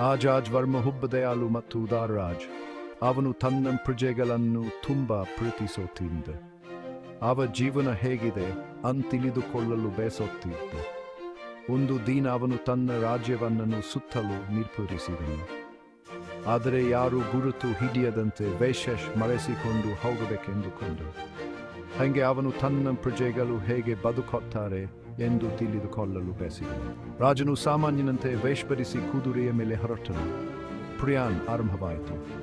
ಆಜಾಜ್ ವರ್ಮ ಹುಬ್ಬದಯಾಲು ಮತ್ತು ಉದಾರರಾಜ್. ಅವನು ತನ್ನ ಪ್ರಜೆಗಳನ್ನು ತುಂಬ ಪ್ರೀತಿಸುತ್ತಿದ್ದ ಅವ ಜೀವನ ಹೇಗಿದೆ ಅಂತಿಳಿದುಕೊಳ್ಳಲು ಬಯಸುತ್ತಿದ್ದ ಒಂದು ದಿನ ಅವನು ತನ್ನ ರಾಜ್ಯವನ್ನು ಸುತ್ತಲೂ ನಿರ್ಪೂರಿಸಿದನು. ಆದರೆ ಯಾರು ಗುರುತು ಹಿಡಿಯದಂತೆ ವೇಷಶ್ ಮರೆಸಿಕೊಂಡು ಹೋಗಬೇಕೆಂದುಕೊಂಡು ಹಂಗೆ ಅವನು ತನ್ನ ಪ್ರಜೆಗಳು ಹೇಗೆ ಬದುಕುತ್ತಾರೆ ಎಂದು ತಿಳಿದುಕೊಳ್ಳಲು ಬಯಸಿದನು. ರಾಜನು ಸಾಮಾನ್ಯನಂತೆ ವೇಷಭರಿಸಿ ಕುದುರೆಯ ಮೇಲೆ ಹೊರಟನು. ಪ್ರಿಯಾನ್ ಆರಂಭವಾಯಿತು.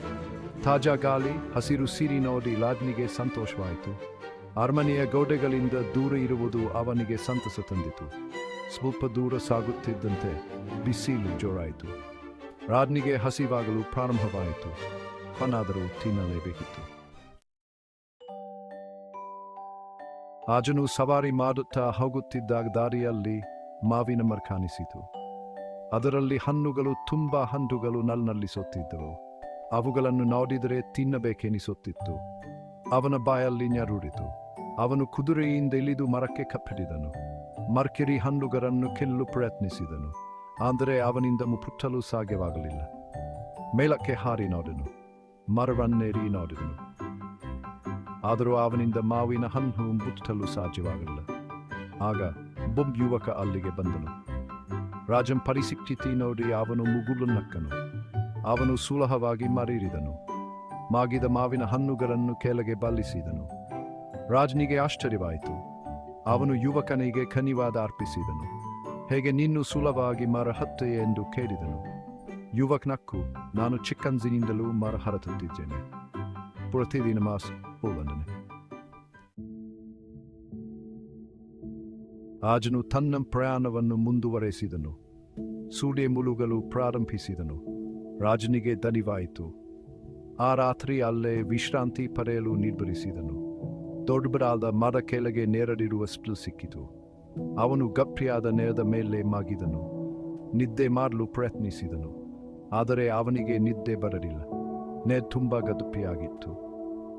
ತಾಜಾ ಗಾಳಿ, ಹಸಿರು ಸಿರಿ ನೋಡಿ ಲಾಜ್ನಿಗೆ ಸಂತೋಷವಾಯಿತು. ಅರಮನೆಯ ಗೋಡೆಗಳಿಂದ ದೂರ ಇರುವುದು ಅವನಿಗೆ ಸಂತಸ ತಂದಿತು. ಸ್ವಲ್ಪ ದೂರ ಸಾಗುತ್ತಿದ್ದಂತೆ ಬಿಸಿಲು ಜೋರಾಯಿತು. ರಾಜ್ನಿಗೆ ಹಸಿವಾಗಲು ಪ್ರಾರಂಭವಾಯಿತು. ಕೊನಾದರೂ ತಿನ್ನಲೇಬೇಕಿತ್ತು. ಆಜನು ಸವಾರಿ ಮಾಡುತ್ತಾ ಹೋಗುತ್ತಿದ್ದಾಗ ದಾರಿಯಲ್ಲಿ ಮಾವಿನ ಮರ ಕಾಣಿಸಿತು. ಅದರಲ್ಲಿ ಹಣ್ಣುಗಳು ತುಂಬಾ ಹಣ್ಣುಗಳು ನಲ್ನಲ್ಲಿಸುತ್ತಿದ್ದವು ಅವುಗಳನ್ನು ನೋಡಿದರೆ ತಿನ್ನಬೇಕೆನಿಸುತ್ತಿತ್ತು. ಅವನ ಬಾಯಲ್ಲಿ ನ್ಯರುಡಿತು ಅವನು ಕುದುರೆಯಿಂದ ಇಳಿದು ಮರಕ್ಕೆ ಕಪ್ಪಿಡಿದನು. ಮರ್ಕಿರಿ ಹಣ್ಣುಗಳನ್ನು ಕೆಲ್ಲು ಪ್ರಯತ್ನಿಸಿದನು. ಆದರೆ ಅವನಿಂದ ಮುಪುಟ್ಟಲು ಸಾಧ್ಯವಾಗಲಿಲ್ಲ. ಮೇಲಕ್ಕೆ ಹಾರಿ ನೋಡಿದನು. ಮರವನ್ನೇರಿ ನೋಡಿದನು. ಆದರೂ ಅವನಿಂದ ಮಾವಿನ ಹಣ್ಣು ಮುಟ್ಟಲು ಸಾಧ್ಯವಾಗಲಿಲ್ಲ. ಆಗ ಬೊಂಬ್ ಯುವಕ ಅಲ್ಲಿಗೆ ಬಂದನು. ರಾಜಂ ಪರಿಸ್ಥಿತಿ ನೋಡಿ ಅವನು ಮುಗುಲು ನಕ್ಕನು. ಅವನು ಸುಲಭವಾಗಿ ಮರೀರಿದನು. ಮಾಗಿದ ಮಾವಿನ ಹಣ್ಣುಗಳನ್ನು ಕೆಳಗೆ ಬಲ್ಲಿಸಿದನು. ರಾಜನಿಗೆ ಆಶ್ಚರ್ಯವಾಯಿತು. ಅವನು ಯುವಕನಿಗೆ ಖನಿವಾದ ಅರ್ಪಿಸಿದನು. ಹೇಗೆ ನಿನ್ನೂ ಸುಲಭವಾಗಿ ಮರ ಹತ್ತೆ ಎಂದು ಕೇಳಿದನು. ಯುವಕನಕ್ಕು ನಾನು ಚಿಕ್ಕಂಜಿನಿಂದಲೂ ಮರ ಹರತುತ್ತಿದ್ದೇನೆ ಪ್ರತಿದಿನ ಮಾಸ್ ಹೋಗನೆ ಆಜನು ತನ್ನ ಪ್ರಯಾಣವನ್ನು ಮುಂದುವರೆಸಿದನು. ಸೂಡೆ ಮುಳುಗಲು ಪ್ರಾರಂಭಿಸಿದನು. ರಾಜನಿಗೆ ದನಿವಾಯಿತು ಆ ರಾತ್ರಿ ಅಲ್ಲೇ ವಿಶ್ರಾಂತಿ ಪಡೆಯಲು ನಿರ್ಧರಿಸಿದನು. ದೊಡ್ಡಬರಾದ ಮರ ಕೆಳಗೆ ನೇರಡಿರುವ ಸ್ಪಿಲ್ ಸಿಕ್ಕಿತು. ಅವನು ಗಪ್ಪಿಯಾದ ನೆಲದ ಮೇಲೆ ಮಾಗಿದನು. ನಿದ್ದೆ ಮಾಡಲು ಪ್ರಯತ್ನಿಸಿದನು. ಆದರೆ ಅವನಿಗೆ ನಿದ್ದೆ ಬರಲಿಲ್ಲ. ನೇ ತುಂಬ ಗದುಪಿಯಾಗಿತ್ತು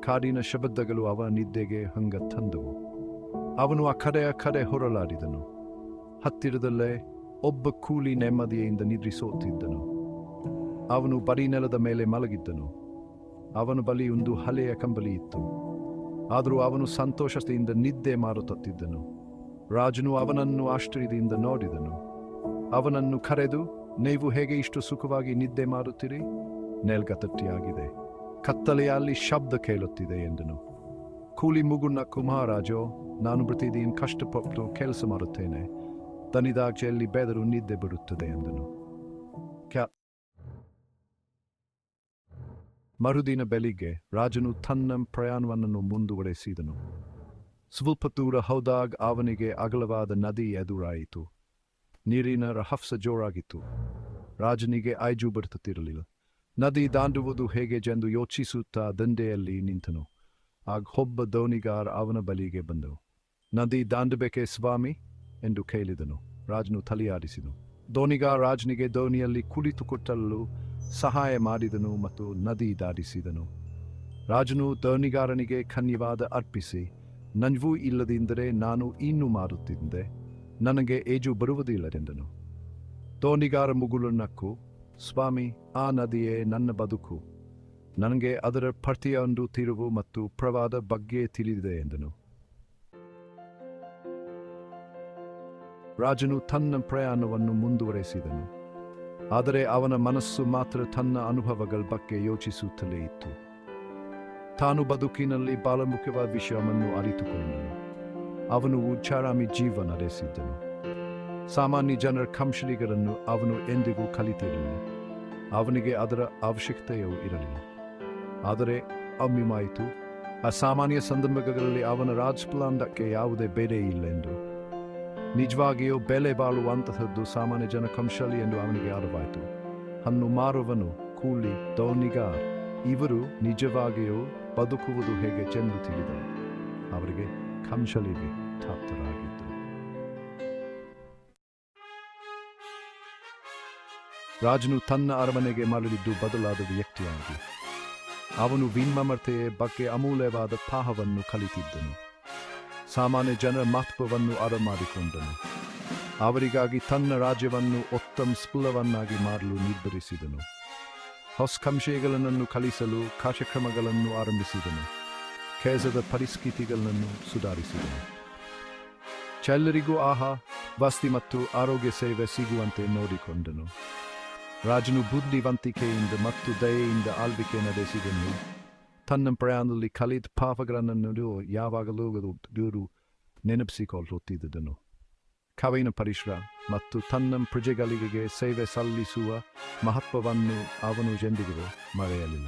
ಕಾಡಿನ ಶಬ್ದಗಳು ಅವ ನಿದ್ದೆಗೆ ಹಂಗ ತಂದವು. ಅವನು ಆ ಕಡೆ ಹೊರಲಾಡಿದನು. ಹತ್ತಿರದಲ್ಲೇ ಒಬ್ಬ ಕೂಲಿ ನೆಮ್ಮದಿಯಿಂದ ನಿದ್ರಿಸೋತಿದ್ದನು. ಅವನು ಬರೀ ನೆಲದ ಮೇಲೆ ಮಲಗಿದ್ದನು. ಅವನ ಬಳಿ ಒಂದು ಹಲೆಯ ಕಂಬಳಿ ಇತ್ತು. ಆದರೂ ಅವನು ಸಂತೋಷದಿಂದ ನಿದ್ದೆ ಮಾರುತ್ತಿದ್ದನು ರಾಜನು ಅವನನ್ನು ಆಶ್ಚರ್ಯದಿಂದ ನೋಡಿದನು. ಅವನನ್ನು ಕರೆದು, ನೀವು ಹೇಗೆ ಇಷ್ಟು ಸುಖವಾಗಿ ನಿದ್ದೆ ಮಾರುತ್ತೀರಿ? ನೆಲ್ಗತಟ್ಟಿಯಾಗಿದೆ. ಕತ್ತಲೆಯಲ್ಲಿ ಶಬ್ದ ಕೇಳುತ್ತಿದೆ ಎಂದನು. ಕೂಲಿ ಮುಗುಣ ಕುಮಾರಾಜೋ ನಾನು ಪ್ರತಿದಿನ ಕಷ್ಟಪಟ್ಟು ಕೆಲಸ ಮಾಡುತ್ತೇನೆ. ದನಿದಾಚೆಯಲ್ಲಿ ಬೆದರು ನಿದ್ದೆ ಬಿಡುತ್ತದೆ ಎಂದನು. ಮರುದಿನ ಬೆಳಿಗ್ಗೆ ರಾಜನು ತನ್ನ ಪ್ರಯಾಣವನ್ನು ಮುಂದುವರೆಸಿದನು. ಸ್ವಲ್ಪ ದೂರ ಹೌದಾಗ್ ಅವನಿಗೆ ಅಗಲವಾದ ನದಿ ಎದುರಾಯಿತು. ನೀರಿನ ರಹಫ್ಸ ಜೋರಾಗಿತ್ತು. ರಾಜನಿಗೆ ಐಜು ಬರುತ್ತಿರಲಿಲ್ಲ. ನದಿ ದಾಂಡುವುದು ಹೇಗೆ ಎಂದು ಯೋಚಿಸುತ್ತಾ ದಂಡೆಯಲ್ಲಿ ನಿಂತನು. ಆಗ ಒಬ್ಬ ದೋಣಿಗಾರ ಅವನ ಬಲಿಗೆ ಬಂದನು. ನದಿ ದಾಂಡಬೇಕೆ ಸ್ವಾಮಿ? ಎಂದು ಕೇಳಿದನು. ರಾಜನು ತಲೆಯಾಡಿಸಿದನು. ದೋಣಿಗಾರ ರಾಜನಿಗೆ ದೋಣಿಯಲ್ಲಿ ಕುಳಿತುಕೊಟ್ಟಲು ಸಹಾಯ ಮಾಡಿದನು ಮತ್ತು ನದಿ ದಾಡಿಸಿದನು ರಾಜನು ದೋಣಿಗಾರನಿಗೆ ಖನ್ಯವಾದ ಅರ್ಪಿಸಿ ನಂಜವೂ ಇಲ್ಲದಿದ್ದರೆ ನಾನು ಇನ್ನೂ ಮಾರುತ್ತಿದ್ದೆ. ನನಗೆ ಏಜು ಬರುವುದಿಲ್ಲದೆಂದನು ದೋಣಿಗಾರ ಮುಗುಳು ನಕ್ಕು ಸ್ವಾಮಿ, ಆ ನದಿಯೇ ನನ್ನ ಬದುಕು. ನನಗೆ ಅದರ ಪ್ರತಿಯೊಂದು ತಿರುವು ಮತ್ತು ಪ್ರವಾದ ಬಗ್ಗೆ ತಿಳಿದಿದೆ ಎಂದನು. ರಾಜನು ತನ್ನ ಪ್ರಯಾಣವನ್ನು ಮುಂದುವರೆಸಿದನು. ಆದರೆ ಅವನ ಮನಸ್ಸು ಮಾತ್ರ ತನ್ನ ಅನುಭವಗಳ ಬಗ್ಗೆ ಯೋಚಿಸುತ್ತಲೇ ಇತ್ತು. ತಾನು ಬದುಕಿನಲ್ಲಿ ಬಾಲಮುಖ್ಯವಾದ ವಿಷಯವನ್ನು ಅರಿತುಕೊಂಡನು. ಅವನು ಉಚ್ಚಾರಾಮಿ ಜೀವ ನಡೆಸಿದ್ದನು ಸಾಮಾನ್ಯ ಜನರ ಕಂಶಲಿಗರನ್ನು ಅವನು ಎಂದಿಗೂ ಕಲಿತಿರಲಿಲ್ಲ. ಅವನಿಗೆ ಅದರ ಅವಶ್ಯಕತೆಯೂ ಇರಲಿಲ್ಲ. ಆದರೆ ಒಮ್ಮೆಮಾಯಿತು. ಅಸಾಮಾನ್ಯ ಸಂದರ್ಭಗಳಲ್ಲಿ ಅವನ ರಾಜಪ್ಲಾಂಡಕ್ಕೆ ಯಾವುದೇ ಬೆಲೆ ಇಲ್ಲೆಂದು. ನಿಜವಾಗಿಯೂ ಬೆಲೆ ಬಾಳುವಂತಹದ್ದು ಸಾಮಾನ್ಯ ಜನ ಕಂಶಲಿ ಎಂದು ಅವನಿಗೆ ಅರಿವಾಯಿತು. ಹಣ್ಣು ಮಾರುವನು, ಕೂಲಿ ದೌನಿಗಾರ್ ಇವರು ನಿಜವಾಗಿಯೂ ಬದುಕುವುದು ಹೇಗೆ ಚೆಂದು ತಿಳಿದರು. ಅವರಿಗೆ ಕಂಶಲಿಗೆ ತಾಪ್ತರಾಗಿದ್ದರು ರಾಜನು ತನ್ನ ಅರಮನೆಗೆ ಮರಳಿದ್ದು ಬದಲಾದ ವ್ಯಕ್ತಿಯಾಗಿ. ಅವನು ವಿನ್ಮಮತೆಯ ಬಗ್ಗೆ ಅಮೂಲ್ಯವಾದ ಪಾಹವನ್ನು ಕಲಿತಿದ್ದನು. ಸಾಮಾನ್ಯ ಜನರ ಮಹತ್ವವನ್ನು ಅರಮಾಡಿಕೊಂಡನು. ಅವರಿಗಾಗಿ ತನ್ನ ರಾಜ್ಯವನ್ನು ಉತ್ತಮ ಸ್ಫುಲವನ್ನಾಗಿ ಮಾಡಲು ನಿರ್ಧರಿಸಿದನು. ಹೊಸ ಕಂಶೆಗಳನ್ನು ಕಲಿಸಲು ಕಾರ್ಯಕ್ರಮಗಳನ್ನು ಆರಂಭಿಸಿದನು. ಕೆಲಸದ ಪರಿಸ್ಥಿತಿಗಳನ್ನು ಸುಧಾರಿಸಿದನು. ಚೆಲ್ಲರಿಗೂ ಆಹಾ, ವಸ್ತಿ ಮತ್ತು ಆರೋಗ್ಯ ಸೇವೆ ಸಿಗುವಂತೆ ನೋಡಿಕೊಂಡನು. ರಾಜನು ಬುದ್ಧಿವಂತಿಕೆಯಿಂದ ಮತ್ತು ದಯೆಯಿಂದ ಆಳ್ವಿಕೆ ನಡೆಸಿದನು. ತನ್ನ ಪ್ರಯಾಣದಲ್ಲಿ ಕಲಿತ ಪಾಪಗಳನ್ನು ಯಾವಾಗಲೂ ದೂರು ನೆನಪಿಸಿಕೊಳ್ಳುತ್ತಿದ್ದನು. ಕವಿನ ಪರಿಶ್ರ ಮತ್ತು ತನ್ನ ಪ್ರಜೆಗಳಿಗೆ ಸೇವೆ ಸಲ್ಲಿಸುವ ಮಹತ್ವವನ್ನು ಅವನು ಎಂದಿಗೂ ಮರೆಯಲಿಲ್ಲ.